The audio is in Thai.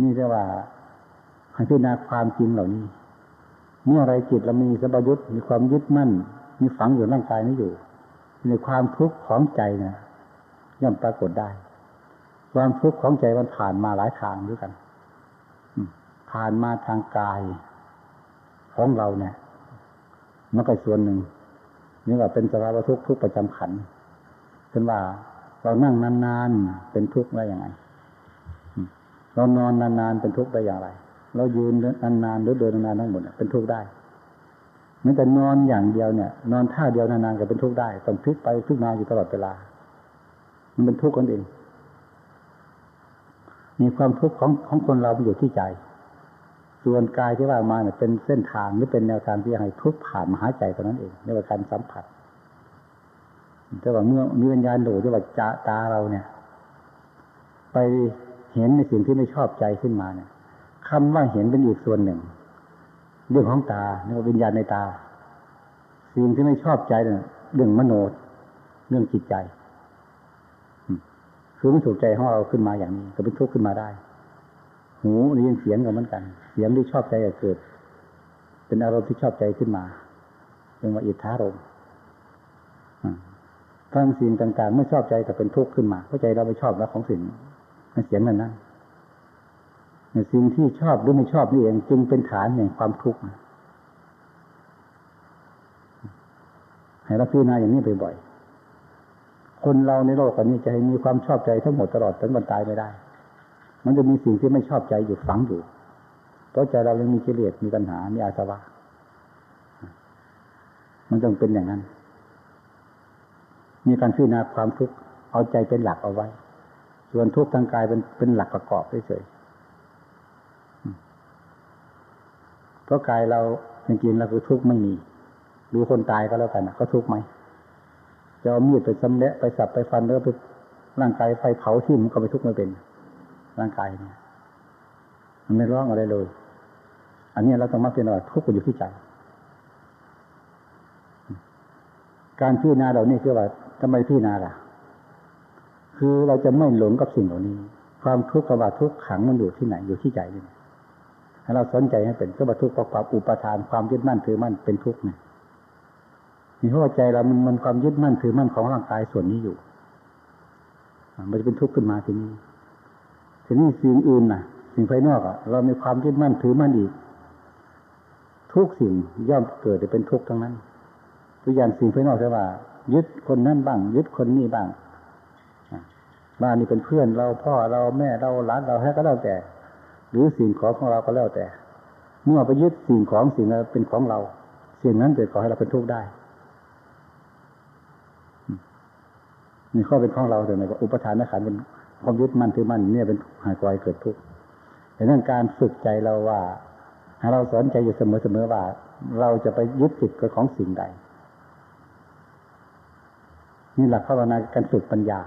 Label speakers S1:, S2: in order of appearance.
S1: นี่เรียกว่าให้พิจารณาความจริงเหล่านี้ เมื่อไรจิตเรามีสัมยุตมีความยึดมั่น มีฝังอยู่ร่างกายนี้อยู่ ในความทุกข์ของใจเนะย่อมปรากฏได้ ความทุกข์ของใจมันผ่านมาหลายทางด้วยกันผ่านมาทางกายของเราเนี่ยมันก็ส่วนหนึ่งนี่ว่าเป็นสภาวะทุกข์ทุกประจำขันเป็นว่าเรานั่งนานๆเป็นทุกข์ได้อย่างไร เรานอนนานๆเป็นทุกข์ได้อย่างไร เรายืนนานๆหรือเดินนานๆทั้งหมดเป็นทุกข์ได้แม้แต่นอนอย่างเดียวเนี่ย นอนท่าเดียวนานๆก็เป็นทุกข์ได้ต้องพลิกไปพลิกมาอยู่ตลอดเวลา มันเป็นทุกข์กันเอง มีความทุกข์ของของคนเราอยู่ที่ใจ ส่วนกายที่ว่ามาเนี่ยเป็นเส้นทางหรือเป็นแนวทางที่ให้ทุกข์ผ่านมาหาใจเท่านั้นเองเรียกว่าการสัมผัสแต่ว่าเมื่อมีวิญญาณดูที่ว่าจะตาเราเนี่ย ไป เห็นในสิ่งที่ไม่ชอบใจขึ้นมาเนี่ยคำว่าเห็นเป็นอีกส่วนหนึ่ง เรื่องของตาเรียกว่าวิญญาณในตา สิ่งที่ไม่ชอบใจเนี่ยเรื่องมโนเรื่องจิตใจคือไม่ถูกใจของเราขึ้นมาอย่างนี้ก็เป็นทุกข์ขึ้นมาได้ หูได้ยินเสียงก็เหมือนกัน เสียงที่ชอบใจก็เกิด เป็นอารมณ์ที่ชอบใจขึ้นมาเรียกว่าอิทธารมฟังสิ่งต่างๆ ไม่ชอบใจก็เป็นทุกข์ขึ้นมาเพราะใจเราไม่ชอบแล้วของสิ่ง เสียงนั้นนะสิ่งที่ชอบหรือไม่ชอบนี่เอง จึงเป็นฐานแห่งความทุกข์ให้เราพิจารณาอย่างนี้บ่อยๆคนเราในโลกนี้จะให้มีความชอบใจทั้งหมดตลอดถึงวันตายไม่ได้ มันจะมีสิ่งที่ไม่ชอบใจอยู่ฝังอยู่ เพราะใจเรายังมีกิเลสมีปัญหา มีอาสวะ มันต้องเป็นอย่างนั้น มีการพิจารณาความทุกข์เอาใจเป็นหลักเอาไว้ ส่วนทุกข์ทางกายเป็นเป็นหลักประกอบเฉยเพราะกายเราจริงๆเราคือทุกข์ไม่มีดูคนตายก็แล้วกันนะก็ทุกข์ไหมจะเอามีดไปสำเละไปสับไปฟันแล้วไปร่างกายไฟเผาที่มันก็ไปทุกข์ไม่เป็น ร่างกายเนี่ยมันไม่ร้องอะไรเลย อันนี้เราต้องมาเป็นว่าทุกข์อยู่ที่ใจ การพิจารณาเหล่านี้คือว่าทำไมพิจารณาล่ะ คือเราจะไม่หลงกับสิ่งเหล่านี้ ความทุกข์กับว่าทุกข์ขังมันอยู่ที่ไหนอยู่ที่ใจนี่ให้เราสนใจให้เป็นก็บรรทุกข์กับอุปทานความยึดมั่นถือมั่นเป็นทุกข์เนี่ยนี่เพราะว่าใจเรามันมันความยึดมั่นถือมั่นของร่างกายส่วนนี้อยู่มันจะเป็นทุกข์ขึ้นมาทีนี้ทีนี้สิ่งอื่นน่ะ สิ่งภายนอกอะ เรามีความยึดมั่นถือมั่นอีกทุกสิ่งย่อมเกิดจะเป็นทุกข์ทั้งนั้นตัวอย่างสิ่งภายนอกใช่ว่า ยึดคนนั้นบ้าง ยึดคนนี้บ้าง บ้านนี้เป็นเพื่อนเราพ่อเราแม่เราหลานเราแค่ก็แล้วแต่ หรือสิ่งของของเราก็แล้วแต่ เมื่อไปยึดสิ่งของสิ่งนั้นเป็นของเราสิ่งนั้นจะก่อให้เราเป็นทุกข์ได้นี่ข้อเป็นของเราแต่ไหนก็อุปทานขันเป็นความยึดมั่นถือมั่นเนี่ยเป็นหายกลายเกิดทุกข์ดังนั้นการฝึกใจเราว่าให้เราสอนใจอยู่เสมอๆว่า เราจะไปยึดติดกับของสิ่งใดนี่หลักภาวนาการฝึกปัญญา